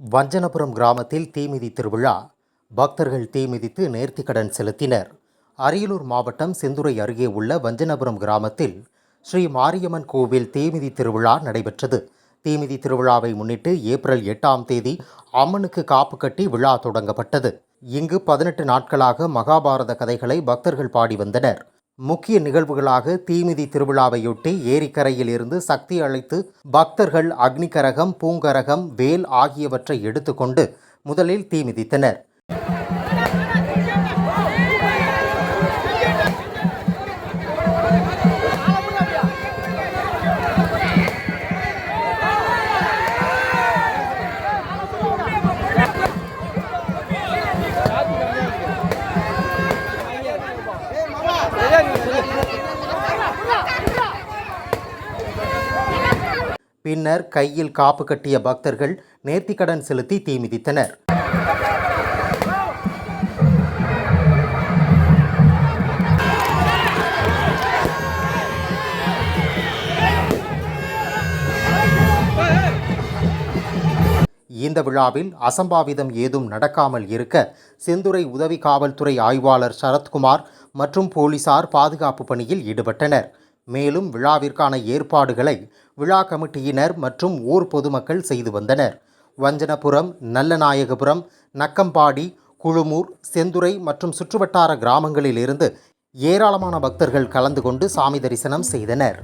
வஞ்சனபுரம் கிராமத்தில் தீமிதி திருவிழா. பக்தர்கள் தீமிதித்து நேர்த்திக்கடன் செலுத்தினர். அரியலூர் மாவட்டம் செந்துறை அருகே உள்ள வஞ்சனபுரம் கிராமத்தில் ஸ்ரீ மாரியம்மன் கோவில் தீமிதி திருவிழா நடைபெற்றது. தீமிதி திருவிழாவை முன்னிட்டு ஏப்ரல் எட்டாம் தேதி அம்மனுக்கு காப்பு கட்டி விழா தொடங்கப்பட்டது. இங்கு பதினெட்டு நாட்களாக மகாபாரத கதைகளை பக்தர்கள் பாடி வந்தனர். முக்கிய நிகழ்வுகளாக தீமிதி திருவிழாவையொட்டி ஏரிக்கரையில் இருந்து சக்தி அழைத்து பக்தர்கள் அக்னிகரகம் பூங்கரகம் வேல் ஆகியவற்றை எடுத்துக்கொண்டு முதலில் தீமிதித்தனர். பின்னர் கையில் காப்பு கட்டிய பக்தர்கள் நேர்த்திக்கடன் செலுத்தி தீமிதித்தனர் இந்த விழாவில் அசம்பாவிதம் ஏதும் நடக்காமல் இருக்க செந்துறை உதவி காவல்துறை ஆய்வாளர் சரத்குமார் மற்றும் போலீசார் பாதுகாப்பு பணியில் ஈடுபட்டனர். மேலும் விழாவிற்கான ஏற்பாடுகளை விழா கமிட்டியினர் மற்றும் ஊர் பொதுமக்கள் செய்து வந்தனர். வஞ்சனபுரம் நல்லநாயகபுரம் நக்கம்பாடி குழுமூர் செந்துறை மற்றும் சுற்றுவட்டார கிராமங்களில் இருந்து ஏராளமான பக்தர்கள் கலந்து கொண்டு சாமி தரிசனம் செய்தனர்.